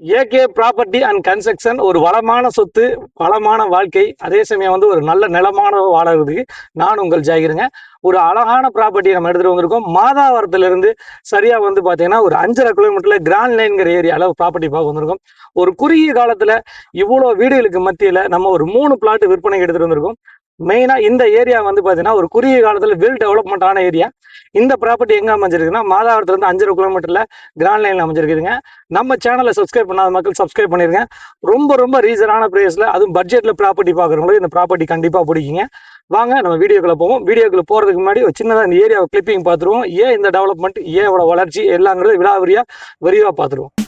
AK property and construction ஒரு வளமான சொத்து வளமான வாழ்க்கை அதே சமயம் வந்து ஒரு நல்ல நிலமான வாழறதுக்கு நான் உங்கள் ஜாகிருங்க. ஒரு அழகான ப்ராப்பர்ட்டி நம்ம எடுத்துகிட்டு வந்திருக்கோம். மாதாவரத்துல இருந்து சரியா வந்து பாத்தீங்கன்னா ஒரு அஞ்சரை கிலோமீட்டர்ல கிராண்ட் லைன்கிற ஏரியால ப்ராப்பர்ட்டி பார்க்க வந்திருக்கோம். ஒரு குறுகிய காலத்துல இவ்வளவு வீடுகளுக்கு மத்தியில நம்ம ஒரு மூணு பிளாட் விற்பனைக்கு எடுத்துட்டு வந்திருக்கோம். மெயினாக இந்த ஏரியா வந்து பார்த்தீங்கன்னா ஒரு குறுகிய காலத்தில் வெல் டெவலப்மெண்டான ஏரியா இந்த ப்ராப்பர்ட்டி எங்கே அமைஞ்சிருக்குன்னா மாதாவரத்துலேருந்து அஞ்சரை கிலோமீட்டரில் கிராண்ட் லைனில் அமைஞ்சிருக்குதுங்க. நம்ம சேனலை சப்ஸ்கிரைப் பண்ணாத மக்கள் சப்ஸ்கிரைப் பண்ணிருங்க. ரொம்ப ரொம்ப ரீசனான ப்ரைஸில் அதுவும் பட்ஜெட்டில் ப்ராப்பர்ட்டி பார்க்குறவங்களுக்கு இந்த ப்ராப்பர்ட்டி கண்டிப்பாக பிடிக்குங்க. வாங்க நம்ம வீடியோக்குள்ளே போவோம். வீடியோக்குள்ள போகிறதுக்கு முன்னாடி ஒரு சின்னதாக இந்த ஏரியாவை கிளிப்பிங் பார்த்துருவோம் ஏன் இந்த டெவலப்மெண்ட் ஏன் இவ்வளோ வளர்ச்சி எல்லாங்கிறது விழாவிரியாக விரிவாக பார்த்துருவோம்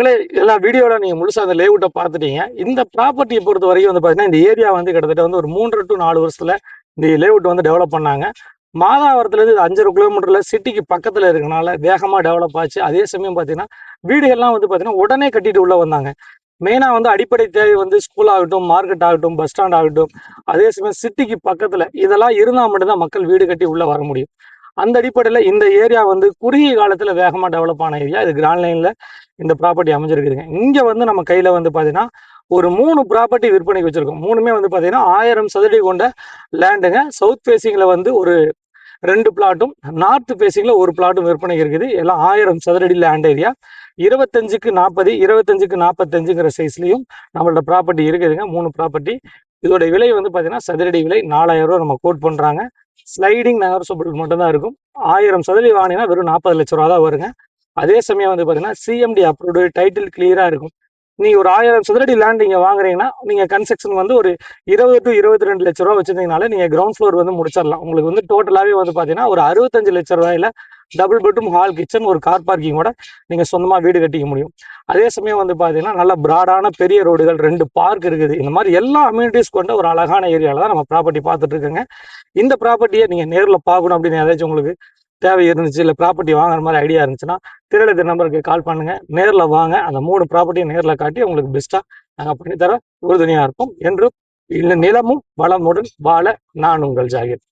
மங்களே எல்லா வீடியோவில் நீங்க முழுசா அந்த லேஅவுட்டை பார்த்துட்டீங்க. இந்த ப்ராப்பர்ட்டியை பொறுத்த வரைக்கும் வந்து பாத்தீங்கன்னா இந்த ஏரியா வந்து கிட்டத்தட்ட வந்து ஒரு மூன்று டு நாலு வருஷத்துல இந்த லேஅவுட் வந்து டெவலப் பண்ணாங்க. மாதாவரத்துலேருந்து இது அஞ்சரை கிலோமீட்டர்ல சிட்டிக்கு பக்கத்துல இருக்கனால வேகமாக டெவலப் ஆச்சு. அதே சமயம் பாத்தீங்கன்னா வீடுகள்லாம் வந்து பாத்தீங்கன்னா உடனே கட்டிட்டு உள்ள வந்தாங்க. மெயினா வந்து அடிப்படை தேவை வந்து ஸ்கூல் ஆகட்டும் மார்க்கெட் ஆகட்டும் பஸ் ஸ்டாண்ட் ஆகட்டும். அதே சமயம் சிட்டிக்கு பக்கத்துல இதெல்லாம் இருந்தால் மட்டும்தான் மக்கள் வீடு கட்டி உள்ளே வர முடியும். அந்த அடிப்படையில் இந்த ஏரியா வந்து குறுகிய காலத்துல வேகமாக டெவலப் ஆன ஏரியா. இது கிராண்ட் லைனில் இந்த ப்ராப்பர்ட்டி அமைஞ்சிருக்குதுங்க. இங்க வந்து நம்ம கையில வந்து பாத்தீங்கன்னா ஒரு மூணு ப்ராப்பர்ட்டி விற்பனைக்கு வச்சிருக்கோம். மூணுமே வந்து பாத்தீங்கன்னா ஆயிரம் சதுரடி கொண்ட லேண்டுங்க சவுத் ஃபேஸிங்கில் வந்து ஒரு ரெண்டு பிளாட்டும் நார்த் ஃபேஸிங்கில் ஒரு பிளாட்டும் விற்பனைக்கு இருக்குது. எல்லாம் ஆயிரம் சதுரடி லேண்ட் ஏரியா இருபத்தஞ்சுக்கு நாற்பது இருபத்தஞ்சுக்கு நாற்பத்தஞ்சுங்கிற சைஸ்லையும் நம்மளோட ப்ராப்பர்ட்டி இருக்குதுங்க. மூணு ப்ராப்பர்ட்டி இதோட விலை வந்து பாத்தீங்கன்னா சதுரடி விலை நாலாயிரம் ரூபாய் நம்ம கோட் பண்றாங்க. ஸ்லைடிங் நகர்சபிள் மட்டும்தான் இருக்கும். ஆயிரம் சதுரடி வாங்கினீங்கன்னா வெறும் நாற்பது லட்ச ரூபா தான் வருங்க. அதே சமயம் வந்து பாத்தீங்கன்னா சிஎம்டி அப்ரூவ்டு டைட்டில் கிளியரா இருக்கும். நீங்க ஒரு ஆயிரம் சதுரடி லேண்ட் நீங்க வாங்குறீங்கன்னா நீங்க கன்ஸ்ட்ரக்ஷன் வந்து ஒரு இருபது டு இருபத்தி ரெண்டு லட்ச ரூபா வச்சிருந்தீங்கனால நீங்க கிரவுண்ட் ஃப்ளோர் வந்து முடிச்சிடலாம். உங்களுக்கு வந்து டோட்டலாவே வந்து பாத்தீங்கன்னா ஒரு அறுபத்தஞ்சு லட்ச ரூபாயில டபுள் பெட்ரூம் ஹால் கிச்சன் ஒரு கார் பார்க்கிங்கோட நீங்க சொந்தமா வீடு கட்டிக்க முடியும். அதே சமயம் வந்து பார்த்தீங்கன்னா நல்ல ப்ராடான பெரிய ரோடுகள் ரெண்டு பார்க் இருக்குது. இந்த மாதிரி எல்லா அம்யூனிட்டிஸ் கொண்ட ஒரு அழகான ஏரியாவில் தான் நம்ம ப்ராப்பர்ட்டி பார்த்துட்டு இருக்கோங்க. இந்த ப்ராப்பர்ட்டியை நீங்கள் நேரில் பார்க்கணும் அப்படின்னு ஏதாச்சும் உங்களுக்கு தேவை இருந்துச்சு இல்லை ப்ராப்பர்ட்டி வாங்குற மாதிரி ஐடியா இருந்துச்சுன்னா திரளது நம்பருக்கு கால் பண்ணுங்க. நேரில் வாங்க. அந்த மூணு ப்ராப்பர்ட்டியை நேரில் காட்டி உங்களுக்கு பெஸ்ட்டாக நாங்கள் பண்ணித்தர உறுதுணையாக இருப்போம். என்றும் இல்லை நிலமும் வளமுடன் வாழ நான் உங்கள் ஜாகிர்.